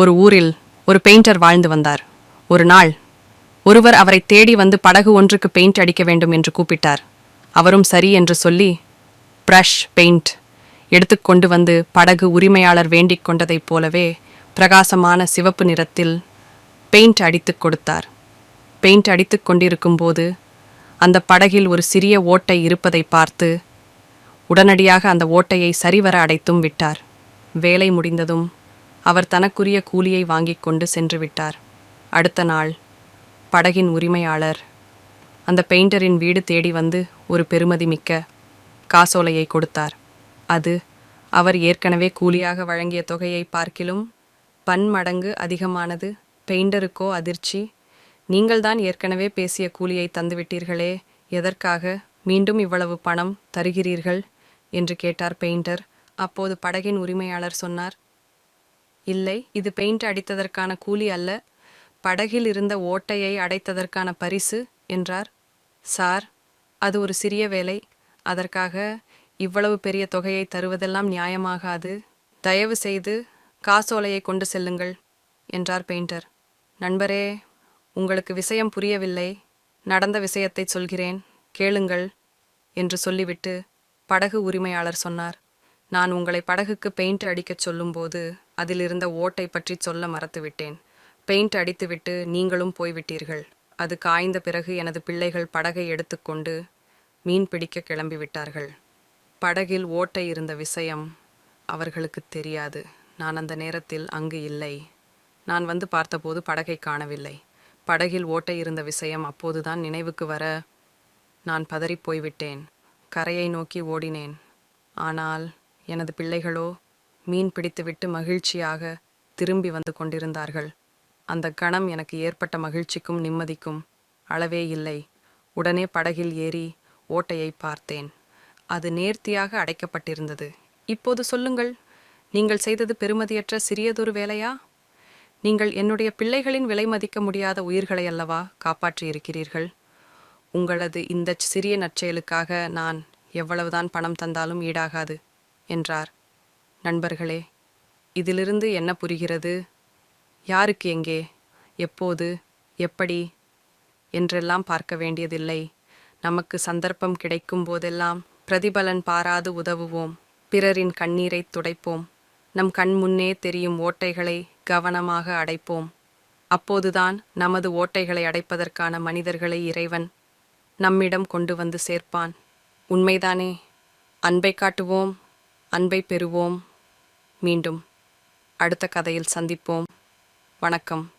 ஒரு ஊரில் ஒரு பெயிண்டர் வாழ்ந்து வந்தார். ஒரு நாள் ஒருவர் அவரை தேடி வந்து படகு ஒன்றுக்கு பெயிண்ட் அடிக்க வேண்டும் என்று கூப்பிட்டார். அவரும் சரி என்று சொல்லி பிரஷ் பெயிண்ட் எடுத்துக்கொண்டு வந்து படகு உரிமையாளர் வேண்டிக் கொண்டதைப் போலவே பிரகாசமான சிவப்பு நிறத்தில் பெயிண்ட் அடித்துக் கொடுத்தார். பெயிண்ட் அடித்துக் கொண்டிருக்கும்போது அந்த படகில் ஒரு சிறிய ஓட்டை இருப்பதை பார்த்து உடனடியாக அந்த ஓட்டையை சரிவர அடைத்தும் விட்டார். வேலை முடிந்ததும் அவர் தனக்குரிய கூலியை வாங்கிக் கொண்டு சென்று விட்டார். அடுத்த நாள் படகின் உரிமையாளர் அந்த பெயிண்டரின் வீடு தேடி வந்து ஒரு பெருமதி மிக்க காசோலையை கொடுத்தார். அது அவர் ஏற்கனவே கூலியாக வழங்கிய தொகையை பார்க்கிலும் பன்மடங்கு அதிகமானது. பெயிண்டருக்கோ அதிர்ச்சி? நீங்கள்தான் ஏற்கனவே பேசிய கூலியை தந்துவிட்டீர்களே எதற்காக மீண்டும் இவ்வளவு பணம் தருகிறீர்கள்? என்று கேட்டார் பெயிண்டர். அப்போது படகின் உரிமையாளர் சொன்னார் இல்லை இது பெயிண்ட் அடித்ததற்கான கூலி அல்ல படகில் இருந்த ஓட்டையை அடைத்ததற்கான பரிசு என்றார். சார் அது ஒரு சிறிய வேலை. அதற்காக இவ்வளவு பெரிய தொகையை தருவதெல்லாம் நியாயமாகாது. தயவு செய்து காசோலையை கொண்டு செல்லுங்கள் என்றார் பெயிண்டர். நண்பரே உங்களுக்கு விஷயம் புரியவில்லை. நடந்த விஷயத்தை சொல்கிறேன். கேளுங்கள் என்று சொல்லிவிட்டு படகு உரிமையாளர் சொன்னார். நான் உங்களை படகுக்கு பெயிண்ட் அடிக்கச் சொல்லும்போது அதில் இருந்த ஓட்டை பற்றி சொல்ல மறந்துவிட்டேன். பெயிண்ட் அடித்துவிட்டு நீங்களும் போய்விட்டீர்கள். அது காய்ந்த பிறகு எனது பிள்ளைகள் படகை எடுத்துக்கொண்டு மீன் பிடிக்க கிளம்பிவிட்டார்கள். படகில் ஓட்டை இருந்த விஷயம் அவர்களுக்கு தெரியாது. நான் அந்த நேரத்தில் அங்கு இல்லை. நான் வந்து பார்த்தபோது படகை காணவில்லை. படகில் ஓட்டை இருந்த விஷயம் அப்போதுதான் நினைவுக்கு வர நான் பதறிப் போய்விட்டேன். கரையை நோக்கி ஓடினேன். ஆனால் எனது பிள்ளைகளோ மீன் பிடித்துவிட்டு மகிழ்ச்சியாக திரும்பி வந்து கொண்டிருந்தார்கள். அந்த கணம் எனக்கு ஏற்பட்ட மகிழ்ச்சிக்கும் நிம்மதிக்கும் அளவே இல்லை. உடனே படகில் ஏறி ஓட்டையை பார்த்தேன். அது நேர்த்தியாக அடைக்கப்பட்டிருந்தது. இப்போது சொல்லுங்கள் நீங்கள் செய்தது பெருமதியற்ற சிறியதொரு வேலையா? நீங்கள் என்னுடைய பிள்ளைகளின் விலை மதிக்க முடியாத உயிர்களை அல்லவா காப்பாற்றியிருக்கிறீர்கள் உங்களது இந்த சிறிய நற்செயலுக்காக நான் எவ்வளவுதான் பணம் தந்தாலும் ஈடாகாது. என்றார். நண்பர்களே இதிலிருந்து என்ன புரிகிறது? யாருக்கு எங்கே? எப்போது? எப்படி? என்றெல்லாம் பார்க்க வேண்டியதில்லை. நமக்கு சந்தர்ப்பம் கிடைக்கும் போதெல்லாம் பிரதிபலன் பாராது உதவுவோம். பிறரின் கண்ணீரை துடைப்போம். நம் கண் முன்னே தெரியும் ஓட்டைகளை கவனமாக அடைப்போம். அப்போதுதான் நமது ஓட்டைகளை அடைப்பதற்கான மனிதர்களை இறைவன் நம்மிடம் கொண்டு வந்து சேர்ப்பான். உண்மைதானே? அன்பை காட்டுவோம். அன்பை பெறுவோம். மீண்டும் அடுத்த கதையில் சந்திப்போம். வணக்கம்.